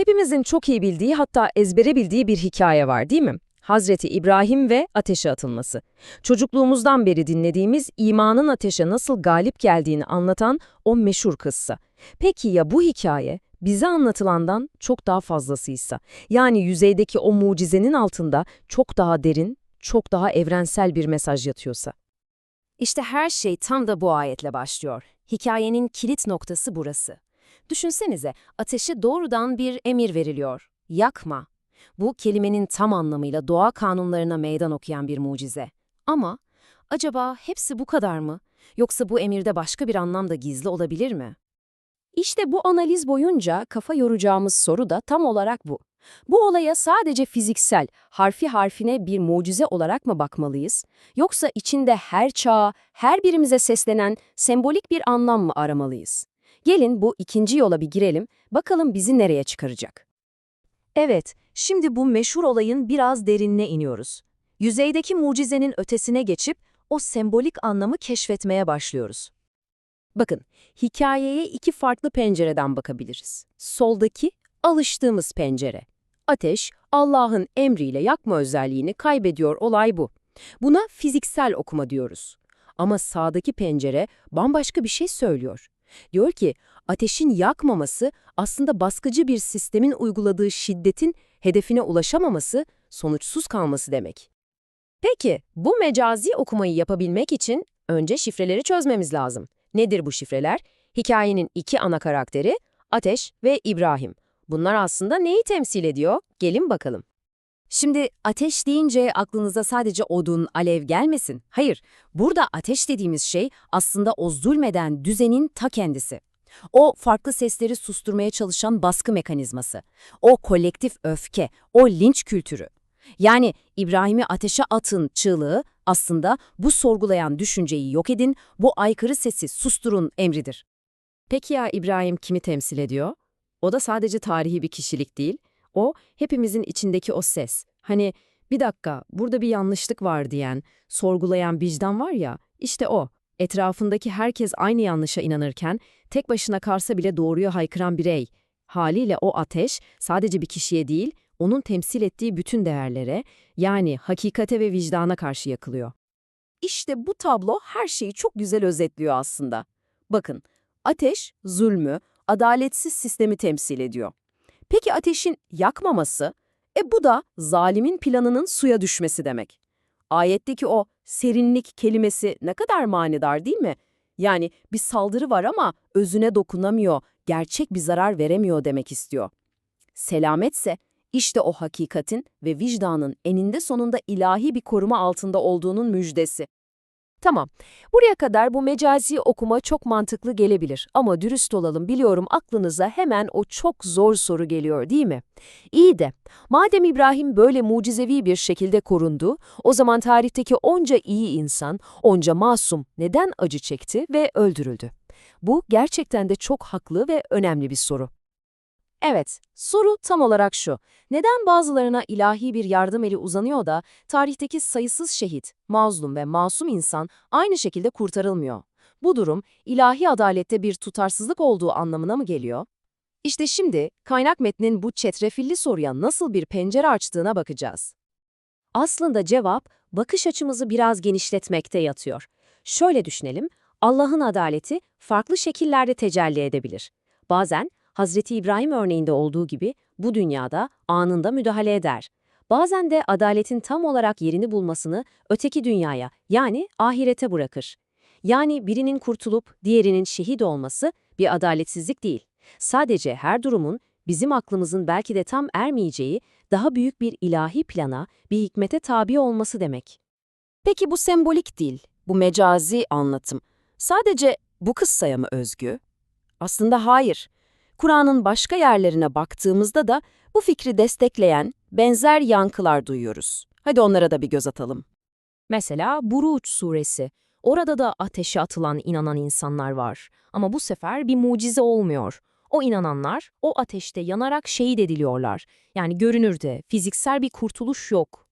Hepimizin çok iyi bildiği hatta ezbere bildiği bir hikaye var değil mi? Hazreti İbrahim ve ateşe atılması. Çocukluğumuzdan beri dinlediğimiz imanın ateşe nasıl galip geldiğini anlatan o meşhur kıssa. Peki ya bu hikaye bize anlatılandan çok daha fazlasıysa? Yani yüzeydeki o mucizenin altında çok daha derin, çok daha evrensel bir mesaj yatıyorsa? İşte her şey tam da bu ayetle başlıyor. Hikayenin kilit noktası burası. Düşünsenize, ateşe doğrudan bir emir veriliyor. Yakma. Bu kelimenin tam anlamıyla doğa kanunlarına meydan okuyan bir mucize. Ama acaba hepsi bu kadar mı? Yoksa bu emirde başka bir anlam da gizli olabilir mi? İşte bu analiz boyunca kafa yoracağımız soru da tam olarak bu. Bu olaya sadece fiziksel, harfi harfine bir mucize olarak mı bakmalıyız? Yoksa içinde her çağa, her birimize seslenen sembolik bir anlam mı aramalıyız? Gelin bu ikinci yola bir girelim, bakalım bizi nereye çıkaracak. Evet, şimdi bu meşhur olayın biraz derinine iniyoruz. Yüzeydeki mucizenin ötesine geçip o sembolik anlamı keşfetmeye başlıyoruz. Bakın, hikayeye iki farklı pencereden bakabiliriz. Soldaki, alıştığımız pencere. Ateş, Allah'ın emriyle yakma özelliğini kaybediyor olay bu. Buna fiziksel okuma diyoruz. Ama sağdaki pencere bambaşka bir şey söylüyor. Diyor ki, ateşin yakmaması aslında baskıcı bir sistemin uyguladığı şiddetin hedefine ulaşamaması, sonuçsuz kalması demek. Peki, bu mecazi okumayı yapabilmek için önce şifreleri çözmemiz lazım. Nedir bu şifreler? Hikayenin iki ana karakteri, Ateş ve İbrahim. Bunlar aslında neyi temsil ediyor? Gelin bakalım. Şimdi ateş deyince aklınıza sadece odun, alev gelmesin. Hayır, burada ateş dediğimiz şey aslında o zulmeden düzenin ta kendisi. O farklı sesleri susturmaya çalışan baskı mekanizması. O kolektif öfke, o linç kültürü. Yani İbrahim'i ateşe atın çığlığı aslında bu sorgulayan düşünceyi yok edin, bu aykırı sesi susturun emridir. Peki ya İbrahim kimi temsil ediyor? O da sadece tarihi bir kişilik değil, o hepimizin içindeki o ses. Hani bir dakika burada bir yanlışlık var diyen, sorgulayan vicdan var ya, işte o. Etrafındaki herkes aynı yanlışa inanırken tek başına karsa bile doğruya haykıran birey. Haliyle o ateş sadece bir kişiye değil, onun temsil ettiği bütün değerlere, yani hakikate ve vicdana karşı yakılıyor. İşte bu tablo her şeyi çok güzel özetliyor aslında. Bakın, ateş zulmü, adaletsiz sistemi temsil ediyor. Peki ateşin yakmaması? E bu da zalimin planının suya düşmesi demek. Ayetteki o serinlik kelimesi ne kadar manidar değil mi? Yani bir saldırı var ama özüne dokunamıyor, gerçek bir zarar veremiyor demek istiyor. Selametse işte o hakikatin ve vicdanın eninde sonunda ilahi bir koruma altında olduğunun müjdesi. Tamam, buraya kadar bu mecazi okuma çok mantıklı gelebilir ama dürüst olalım biliyorum aklınıza hemen o çok zor soru geliyor değil mi? İyi de, madem İbrahim böyle mucizevi bir şekilde korundu, o zaman tarihteki onca iyi insan, onca masum neden acı çekti ve öldürüldü? Bu gerçekten de çok haklı ve önemli bir soru. Evet, soru tam olarak şu. Neden bazılarına ilahi bir yardım eli uzanıyor da tarihteki sayısız şehit, mazlum ve masum insan aynı şekilde kurtarılmıyor? Bu durum ilahi adalette bir tutarsızlık olduğu anlamına mı geliyor? İşte şimdi kaynak metnin bu çetrefilli soruya nasıl bir pencere açtığına bakacağız. Aslında cevap bakış açımızı biraz genişletmekte yatıyor. Şöyle düşünelim, Allah'ın adaleti farklı şekillerde tecelli edebilir. Bazen Hazreti İbrahim örneğinde olduğu gibi bu dünyada anında müdahale eder. Bazen de adaletin tam olarak yerini bulmasını öteki dünyaya yani ahirete bırakır. Yani birinin kurtulup diğerinin şehit olması bir adaletsizlik değil. Sadece her durumun bizim aklımızın belki de tam ermeyeceği daha büyük bir ilahi plana, bir hikmete tabi olması demek. Peki bu sembolik değil, bu mecazi anlatım sadece bu kıssaya mı özgü? Aslında hayır. Kur'an'ın başka yerlerine baktığımızda da bu fikri destekleyen benzer yankılar duyuyoruz. Hadi onlara da bir göz atalım. Mesela Buruç suresi. Orada da ateşe atılan inanan insanlar var. Ama bu sefer bir mucize olmuyor. O inananlar o ateşte yanarak şehit ediliyorlar. Yani görünürde fiziksel bir kurtuluş yok.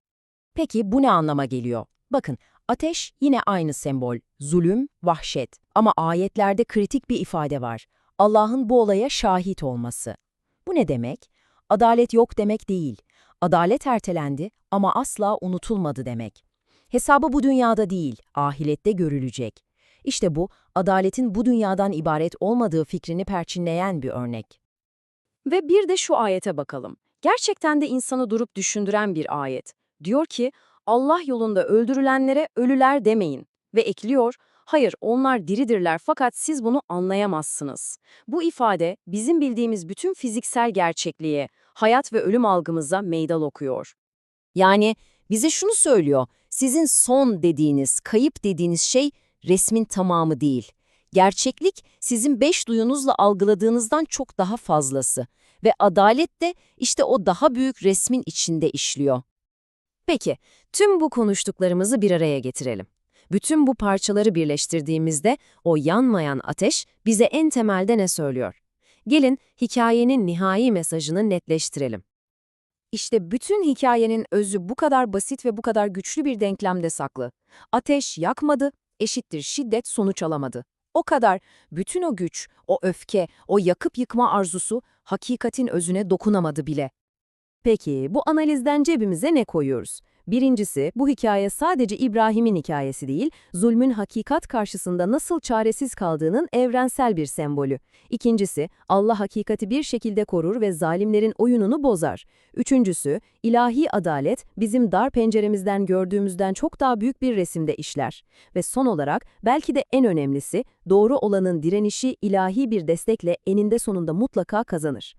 Peki bu ne anlama geliyor? Bakın ateş yine aynı sembol. Zulüm, vahşet. Ama ayetlerde kritik bir ifade var. Allah'ın bu olaya şahit olması. Bu ne demek? adalet yok demek değil. Adalet ertelendi ama asla unutulmadı demek. Hesabı bu dünyada değil, ahirette görülecek. İşte bu, adaletin bu dünyadan ibaret olmadığı fikrini perçinleyen bir örnek. Ve bir de şu ayete bakalım. Gerçekten de insanı durup düşündüren bir ayet. Diyor ki, Allah yolunda öldürülenlere ölüler demeyin. Ve ekliyor, hayır onlar diridirler fakat siz bunu anlayamazsınız. Bu ifade bizim bildiğimiz bütün fiziksel gerçekliğe, hayat ve ölüm algımıza meydan okuyor. Yani bize şunu söylüyor, sizin son dediğiniz, kayıp dediğiniz şey resmin tamamı değil. Gerçeklik sizin beş duyunuzla algıladığınızdan çok daha fazlası ve adalet de işte o daha büyük resmin içinde işliyor. Peki, tüm bu konuştuklarımızı bir araya getirelim. Bütün bu parçaları birleştirdiğimizde o yanmayan ateş bize en temelde ne söylüyor? Gelin hikayenin nihai mesajını netleştirelim. İşte bütün hikayenin özü bu kadar basit ve bu kadar güçlü bir denklemde saklı. Ateş yakmadı, eşittir şiddet sonuç alamadı. O kadar, bütün o güç, o öfke, o yakıp yıkma arzusu hakikatin özüne dokunamadı bile. Peki bu analizden cebimize ne koyuyoruz? Birincisi, bu hikaye sadece İbrahim'in hikayesi değil, zulmün hakikat karşısında nasıl çaresiz kaldığının evrensel bir sembolü. İkincisi, Allah hakikati bir şekilde korur ve zalimlerin oyununu bozar. Üçüncüsü, ilahi adalet bizim dar penceremizden gördüğümüzden çok daha büyük bir resimde işler. Ve son olarak, belki de en önemlisi, doğru olanın direnişi ilahi bir destekle eninde sonunda mutlaka kazanır.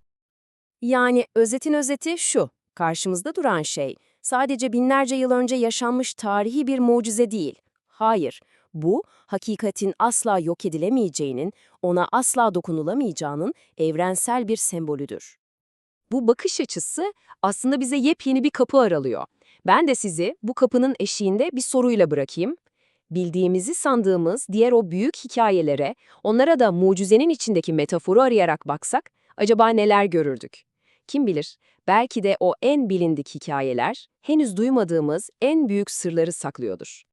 Yani özetin özeti şu, karşımızda duran şey, sadece binlerce yıl önce yaşanmış tarihi bir mucize değil. Hayır, bu, hakikatin asla yok edilemeyeceğinin, ona asla dokunulamayacağının evrensel bir sembolüdür. Bu bakış açısı aslında bize yepyeni bir kapı aralıyor. Ben de sizi bu kapının eşiğinde bir soruyla bırakayım. Bildiğimizi sandığımız diğer o büyük hikayelere, onlara da mucizenin içindeki metaforu arayarak baksak, acaba neler görürdük? Kim bilir, belki de o en bilindik hikayeler, henüz duymadığımız en büyük sırları saklıyordur.